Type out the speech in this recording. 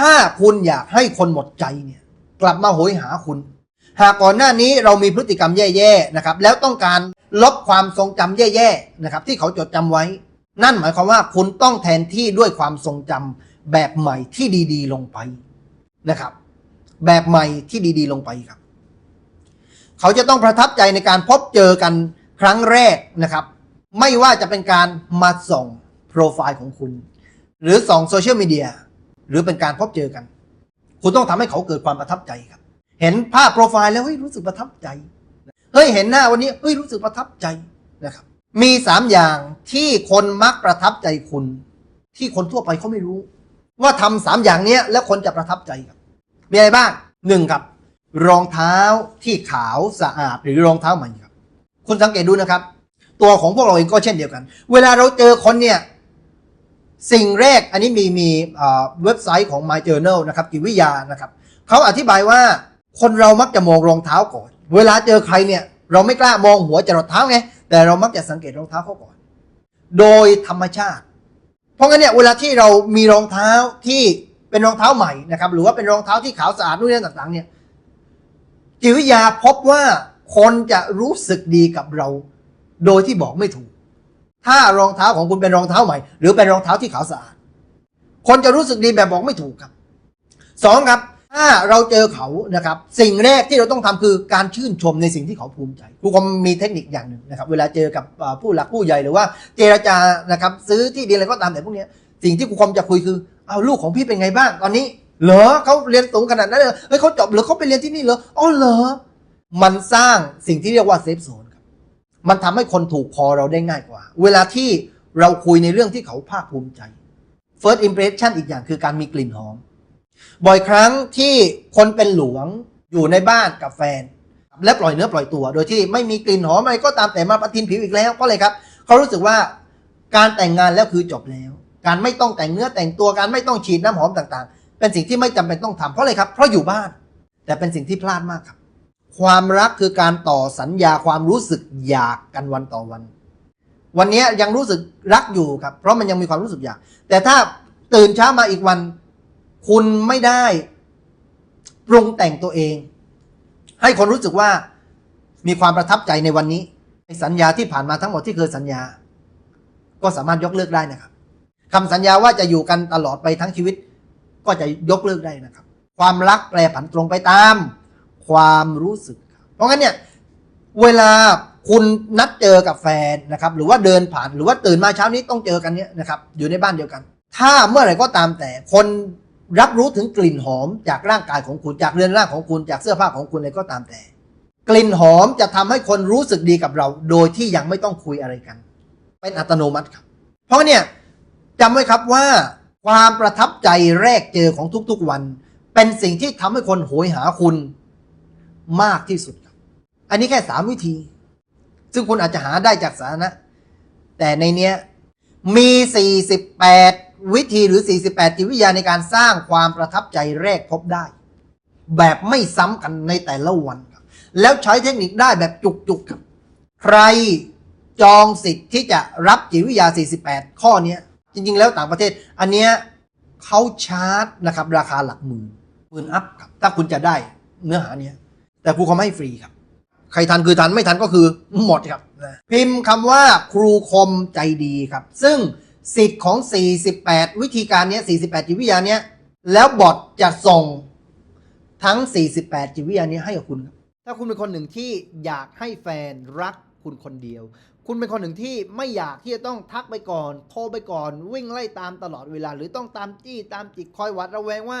ถ้าคุณอยากให้คนหมดใจเนี่ยกลับมาโหยหาคุณ หากก่อนหน้านี้เรามีพฤติกรรมแย่ๆนะครับแล้วต้องการลบความทรงจำแย่ๆนะครับที่เขาจดจำไว้ นั่นหมายความว่าคุณต้องแทนที่ด้วยความทรงจำแบบใหม่ที่ดีๆลงไปนะครับ แบบใหม่ที่ดีๆลงไปครับ เขาจะต้องประทับใจในการพบเจอกันครั้งแรกนะครับ ไม่ว่าจะเป็นการมาส่องโปรไฟล์ของคุณ หรือส่องโซเชียลมีเดีย หรือเป็นการพบเจอกัน คุณต้องทำให้เขาเกิดความประทับใจครับ เห็นภาพโปรไฟล์แล้วเฮ้ยรู้สึกประทับใจเฮ้ยเห็นหน้าวันนี้เฮ้ยรู้สึกประทับใจนะครับ มีสามอย่างที่คนมักประทับใจคุณ ที่คนทั่วไปเขาไม่รู้ ว่าทำสามอย่างเนี้ยแล้วคนจะประทับใจครับ มีอะไรบ้างหนึ่งครับ รองเท้าที่ขาวสะอาดหรือรองเท้าใหม่ครับ คุณสังเกตดูนะครับ ตัวของพวกเราเองก็เช่นเดียวกัน เวลาเราเจอคนเนี่ย สิ่งแรกอันนี้มีมีเว็บไซต์ของ My Journal นะครับจิตวิทยานะครับเขาอธิบายว่าคนเรามักจะมองรองเท้าก่อน เวลาเจอใครเนี่ยเราไม่กล้ามองหัวจรดเท้าไงแต่เรามักจะสังเกตรองเท้าเขาก่อน โดยธรรมชาติ เพราะงั้นเนี่ยเวลาที่เรามีรองเท้าที่เป็นรองเท้าใหม่นะครับหรือว่าเป็นรองเท้าที่ขาวสะอาดนู่นนี่ต่างๆเนี่ยจิตวิทยาพบว่าคนจะรู้สึกดีกับเรา โดยที่บอกไม่ถูก ถ้ารองเท้าของคุณเป็นรองเท้าใหม่ หรือเป็นรองเท้าที่ขาวสะอาด คนจะรู้สึกดีแบบบอกไม่ถูกครับสองครับ ถ้าเราเจอเขานะครับ สิ่งแรกที่เราต้องทำคือการชื่นชมในสิ่งที่เขาภูมิใจครูคมมีเทคนิคอย่างหนึ่งนะครับ เวลาเจอกับผู้หลักผู้ใหญ่หรือว่าเจรจานะครับ ซื้อที่ดินอะไรก็ตามแต่พวกนี้สิ่งที่ครูคมจะคุยคือเอาลูกของพี่เป็นไงบ้างตอนนี้เหรอเขาเรียนสูงขนาดนั้นเลยเฮ้ยเขาจบหรือเขาไปเรียนที่นี่เหรออ๋อเหรอมันสร้างสิ่งที่เรียกว่าเซฟโซน มันทำให้คนถูกคอเราได้ง่ายกว่า เวลาที่เราคุยในเรื่องที่เขาภาคภูมิใจ first impression อีกอย่างคือการมีกลิ่นหอม บ่อยครั้งที่คนเป็นหลวงอยู่ในบ้านกับแฟน และปล่อยเนื้อปล่อยตัว โดยที่ไม่มีกลิ่นหอมอะไรก็ตามแต่มาปะทินผิวอีกแล้วเพราะอะไรครับ เขารู้สึกว่าการแต่งงานแล้วคือจบแล้ว การไม่ต้องแต่งเนื้อแต่งตัวการไม่ต้องฉีดน้ำหอมต่างๆ เป็นสิ่งที่ไม่จำเป็นต้องทำเพราะอะไรครับเพราะอยู่บ้าน แต่เป็นสิ่งที่พลาดมากครับ ความรักคือการต่อสัญญาความรู้สึกอยากกันวันต่อวัน วันนี้ยังรู้สึกรักอยู่ครับ เพราะมันยังมีความรู้สึกอยาก แต่ถ้าตื่นเช้ามาอีกวัน คุณไม่ได้ปรุงแต่งตัวเอง ให้คนรู้สึกว่ามีความประทับใจในวันนี้สัญญาที่ผ่านมาทั้งหมดที่เคยสัญญา ก็สามารถยกเลิกได้นะครับคำสัญญาว่าจะอยู่กันตลอดไปทั้งชีวิต ก็จะยกเลิกได้นะครับ ความรักแปรผันตรงไปตาม ความรู้สึก เพราะงั้นเนี่ยเวลาคุณนัดเจอกับแฟนนะครับ หรือว่าเดินผ่านหรือว่าตื่นมาเช้านี้ต้องเจอกันเนี่ยนะครับ อยู่ในบ้านเดียวกัน ถ้าเมื่อไหร่ก็ตามแต่คนรับรู้ถึงกลิ่นหอมจากร่างกายของคุณจากเรือนร่างของคุณจากเสื้อผ้าของคุณอะไรก็ตามแต่ กลิ่นหอมจะทำให้คนรู้สึกดีกับเรา โดยที่ยังไม่ต้องคุยอะไรกัน เป็นอัตโนมัติครับ เพราะเนี่ยจำไว้ครับว่าความประทับใจแรกเจอของทุกๆวัน เป็นสิ่งที่ทำให้คนโหยหาคุณ มากที่สุดครับอันนี้แค่สามวิธี ซึ่งคุณอาจจะหาได้จากสาธารณะแต่ในเนี้ยมี 48 วิธีหรือ 48 จิตวิทยาในการสร้างความประทับใจแรกพบได้ แบบไม่ซ้ำกันในแต่ละวันครับ แล้วใช้เทคนิคได้แบบจุกๆครับ ใครจองสิทธิ์ที่จะรับจิตวิทยา 48 ข้อนี้จริง ๆ แล้วต่างประเทศ อันเนี้ยเขาชาร์จนะครับ ราคาหลักหมื่นหมื่นอัพครับถ้าคุณจะได้เนื้อหาเนี้ย แต่ครูเขาไม่ให้ฟรีครับ ใครทันคือทันไม่ทันก็คือหมดครับนะพิมพ์คำว่าครูคมใจดีครับ ซึ่งสิทธิ์ของ 48 วิธีการนี้48 จิตวิทยานี้แล้วบอทจะส่งทั้ง 48 จิตวิทยานี้ให้กับคุณครับ ถ้าคุณเป็นคนหนึ่งที่อยากให้แฟนรักคุณคนเดียว คุณเป็นคนหนึ่งที่ไม่อยากที่จะต้องทักไปก่อน โทรไปก่อน วิ่งไล่ตามตลอดเวลา หรือต้องตามจี้ตามจิกคอยหวัดระแวงว่า